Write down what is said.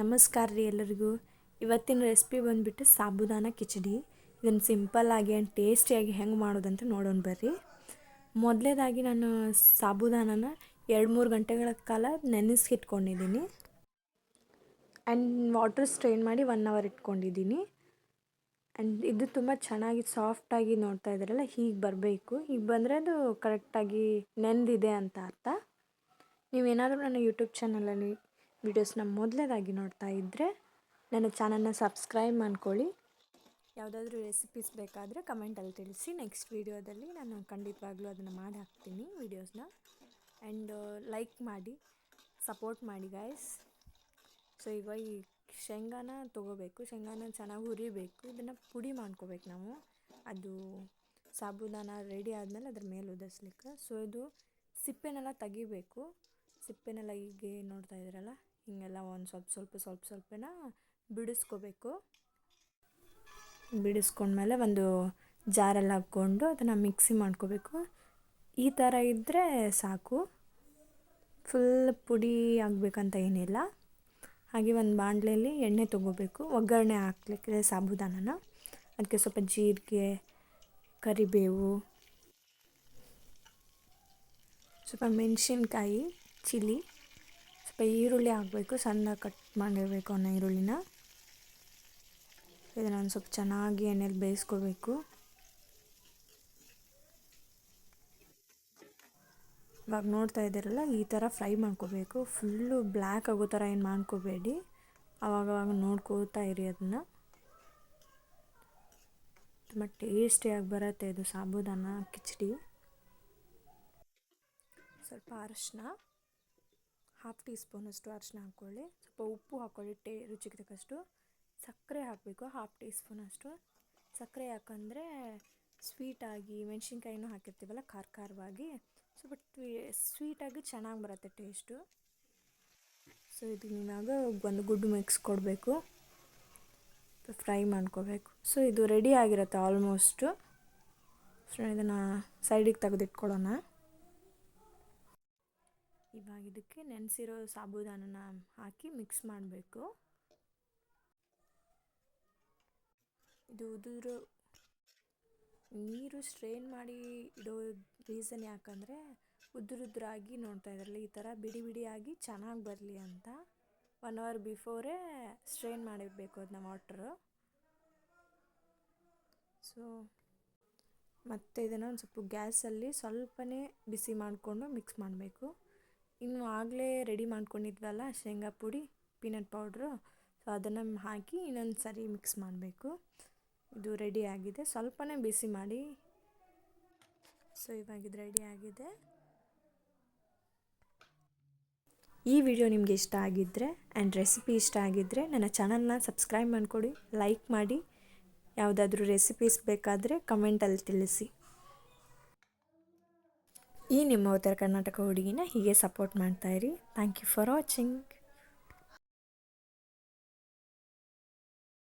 ನಮಸ್ಕಾರ ರೀ ಎಲ್ಲರಿಗೂ. ಇವತ್ತಿನ ರೆಸಿಪಿ ಬಂದುಬಿಟ್ಟು ಸಾಬುದಾನ ಕಿಚಡಿ. ಇದನ್ನು ಸಿಂಪಲ್ಲಾಗಿ ಆ್ಯಂಡ್ ಟೇಸ್ಟಿಯಾಗಿ ಹೆಂಗೆ ಮಾಡೋದಂತ ನೋಡೋಣ ಬರ್ರಿ. ಮೊದಲೇದಾಗಿ ನಾನು ಸಾಬುದಾನನ ಎರಡು ಮೂರು ಗಂಟೆಗಳ ಕಾಲ ನೆನೆಸಿಟ್ಕೊಂಡಿದ್ದೀನಿ ಆ್ಯಂಡ್ ವಾಟರ್ ಸ್ಟ್ರೈನ್ ಮಾಡಿ ಒನ್ ಅವರ್ ಇಟ್ಕೊಂಡಿದ್ದೀನಿ. ಆ್ಯಂಡ್ ಇದು ತುಂಬ ಚೆನ್ನಾಗಿ ಸಾಫ್ಟಾಗಿ ನೋಡ್ತಾ ಇದ್ದಾರಲ್ಲ, ಹೀಗೆ ಬರಬೇಕು. ಹೀಗೆ ಬಂದರೆ ಅದು ಕರೆಕ್ಟಾಗಿ ನೆಂದಿದೆ ಅಂತ ಅರ್ಥ. ನೀವೇನಾದರೂ ನನ್ನ ಯೂಟ್ಯೂಬ್ ಚಾನಲಲ್ಲಿ ವೀಡಿಯೋಸ್ನ ಮೊದಲೇದಾಗಿ ನೋಡ್ತಾ ಇದ್ದರೆ ನನ್ನ ಚಾನಲ್ನ ಸಬ್ಸ್ಕ್ರೈಬ್ ಮಾಡ್ಕೊಳ್ಳಿ. ಯಾವುದಾದ್ರೂ ರೆಸಿಪೀಸ್ ಬೇಕಾದರೆ ಕಮೆಂಟಲ್ಲಿ ತಿಳಿಸಿ. ನೆಕ್ಸ್ಟ್ ವೀಡಿಯೋದಲ್ಲಿ ನಾನು ಖಂಡಿತವಾಗ್ಲೂ ಅದನ್ನು ಮಾಡಿ ಹಾಕ್ತೀನಿ ವೀಡಿಯೋಸ್ನ. ಆ್ಯಂಡ್ ಲೈಕ್ ಮಾಡಿ ಸಪೋರ್ಟ್ ಮಾಡಿ ಗಾಯ್ಸ್ ಸೊ ಈಗ ಈ ಶೇಂಗಾನ ತೊಗೋಬೇಕು. ಶೇಂಗಾನ ಚೆನ್ನಾಗಿ ಹುರಿಬೇಕು. ಇದನ್ನು ಪುಡಿ ಮಾಡ್ಕೋಬೇಕು ನಾವು. ಅದು ಸಾಬುದಾನ ರೆಡಿ ಆದಮೇಲೆ ಅದ್ರ ಮೇಲೆ ಉದಿಸ್ಲಿಕ್ಕೆ ಸೊ ಇದು ಸಿಪ್ಪೆನೆಲ್ಲ ತೆಗಿಬೇಕು. ಸಿಪ್ಪೆನೆಲ್ಲ ಹೀಗೆ ನೋಡ್ತಾ ಇದ್ದೀರಲ್ಲ ಹಿಂಗೆಲ್ಲ ಒಂದು ಸ್ವಲ್ಪ ಸ್ವಲ್ಪ ಸ್ವಲ್ಪ ಸ್ವಲ್ಪನ ಬಿಡಿಸ್ಕೋಬೇಕು. ಬಿಡಿಸ್ಕೊಂಡ್ಮೇಲೆ ಒಂದು ಜಾರಲ್ಲಿ ಹಾಕ್ಕೊಂಡು ಅದನ್ನು ಮಿಕ್ಸಿ ಮಾಡ್ಕೋಬೇಕು. ಈ ಥರ ಇದ್ದರೆ ಸಾಕು. ಫುಲ್ ಪುಡಿ ಆಗಬೇಕಂತ ಏನಿಲ್ಲ. ಹಾಗೆ ಒಂದು ಬಾಣಲೆಯಲ್ಲಿ ಎಣ್ಣೆ ತೊಗೋಬೇಕು. ಒಗ್ಗರಣೆ ಹಾಕ್ಲಿಕ್ಕೆ ಸಾಬುದಾನನ. ಅದಕ್ಕೆ ಸ್ವಲ್ಪ ಜೀರಿಗೆ, ಕರಿಬೇವು, ಸ್ವಲ್ಪ ಮೆಣಸಿನ್ಕಾಯಿ, ಚಿಲ್ಲಿ. ಈರುಳ್ಳಿ ಹಾಕಬೇಕು, ಸಣ್ಣ ಕಟ್ ಮಾಡಿರಬೇಕು ಅನ್ನೋ ಈರುಳ್ಳಿನ. ಇದನ್ನು ಸ್ವಲ್ಪ ಚೆನ್ನಾಗಿ ಎಣ್ಣೆಲಿ ಬೇಯಿಸ್ಕೋಬೇಕು. ಇವಾಗ ನೋಡ್ತಾ ಇದ್ದೀರಲ್ಲ, ಈ ಥರ ಫ್ರೈ ಮಾಡ್ಕೋಬೇಕು. ಫುಲ್ಲು ಬ್ಲ್ಯಾಕ್ ಆಗೋ ಥರ ಏನು ಮಾಡ್ಕೋಬೇಡಿ. ಅವಾಗವಾಗ ನೋಡ್ಕೋತಾ ಇರಿ ಅದನ್ನು ತುಂಬ ಟೇಸ್ಟಿಯಾಗಿ ಬರುತ್ತೆ ಇದು ಸಾಬುದಾನ ಕಿಚಡಿ. ಸ್ವಲ್ಪ ಅರಶಿನ. ಹಾಫ್ ಟೀ ಸ್ಪೂನಷ್ಟು ಅರಿಶಿನ ಹಾಕ್ಕೊಳ್ಳಿ. ಸ್ವಲ್ಪ ಉಪ್ಪು ಹಾಕ್ಕೊಳ್ಳಿ, ಟೇ, ರುಚಿಗೆ ತಕ್ಕಷ್ಟು. ಸಕ್ಕರೆ ಹಾಕಬೇಕು ಹಾಫ್ ಟೀ ಸ್ಪೂನಷ್ಟು ಸಕ್ಕರೆ ಯಾಕಂದರೆ ಸ್ವೀಟಾಗಿ ಮೆಣಸಿನ್ಕಾಯಿನೂ ಹಾಕಿರ್ತೀವಲ್ಲ, ಖಾರ ಖಾರವಾಗಿ. ಸ್ವಲ್ಪ ಸ್ವೀಟಾಗಿ ಚೆನ್ನಾಗಿ ಬರುತ್ತೆ ಟೇಸ್ಟು ಸೊ ಇದು ಇವಾಗ ಒಂದು ಗುಡ್ ಮಿಕ್ಸ್ ಕೊಡಬೇಕು. ಫ್ರೈ ಮಾಡ್ಕೋಬೇಕು. ಸೊ ಇದು ರೆಡಿ ಆಗಿರುತ್ತೆ ಆಲ್ಮೋಸ್ಟು ಸೊ ಇದನ್ನು ಸೈಡಿಗೆ ತೆಗೆದಿಟ್ಕೊಳ್ಳೋಣ. ಇವಾಗ ಇದಕ್ಕೆ ನೆನೆಸಿರೋ ಸಾಬುದಾನನ ಹಾಕಿ ಮಿಕ್ಸ್ ಮಾಡಬೇಕು. ಇದು ಉದುರು ನೀರು ಸ್ಟ್ರೈನ್ ಮಾಡಿ ಇಡೋ ರೀಸನ್ ಯಾಕಂದರೆ ಉದುರುದ್ರಾಗಿ ನೋಡ್ತಾ ಇದ್ರಲ್ಲ ಈ ಥರ ಬಿಡಿ ಬಿಡಿಯಾಗಿ ಚೆನ್ನಾಗಿ ಬರಲಿ ಅಂತ ಒನ್ ಅವರ್ ಬಿಫೋರೇ ಸ್ಟ್ರೈನ್ ಮಾಡಿರಬೇಕು ಅದನ್ನ ವಾಟ್ರು. ಸೊ ಮತ್ತು ಇದನ್ನು ಒಂದು ಸ್ವಲ್ಪ ಗ್ಯಾಸಲ್ಲಿ ಸ್ವಲ್ಪನೇ ಬಿಸಿ ಮಾಡಿಕೊಂಡು ಮಿಕ್ಸ್ ಮಾಡಬೇಕು. ಇನ್ನು ಆಗಲೇ ರೆಡಿ ಮಾಡ್ಕೊಂಡಿದ್ವಲ್ಲ, ಶೇಂಗಾ ಪುಡಿ ಪೀನಟ್ ಪೌಡ್ರು ಸೊ ಅದನ್ನು ಹಾಕಿ ಇನ್ನೊಂದು ಸರಿ ಮಿಕ್ಸ್ ಮಾಡಬೇಕು. ಇದು ರೆಡಿ ಆಗಿದೆ. ಸ್ವಲ್ಪನೇ ಬಿಸಿ ಮಾಡಿ. ಸೊ ಇವಾಗ ಇದು ರೆಡಿ ಆಗಿದೆ. ಈ ವಿಡಿಯೋ ನಿಮಗೆ ಇಷ್ಟ ಆಗಿದ್ದರೆ ಆ್ಯಂಡ್ ರೆಸಿಪಿ ಇಷ್ಟ ಆಗಿದ್ದರೆ ನನ್ನ ಚಾನಲ್ನ ಸಬ್ಸ್ಕ್ರೈಬ್ ಮಾಡಿಕೊಡಿ ಲೈಕ್ ಮಾಡಿ. ಯಾವುದಾದ್ರೂ ರೆಸಿಪೀಸ್ ಬೇಕಾದರೆ ಕಮೆಂಟಲ್ಲಿ ತಿಳಿಸಿ. ಈ ನಿಮ್ಮ ಉತ್ತರ ಕರ್ನಾಟಕ ಹುಡುಗಿನ ಹೀಗೆ ಸಪೋರ್ಟ್ ಮಾಡ್ತಾಯಿರಿ ಥ್ಯಾಂಕ್ ಯು ಫಾರ್ ವಾಚಿಂಗ್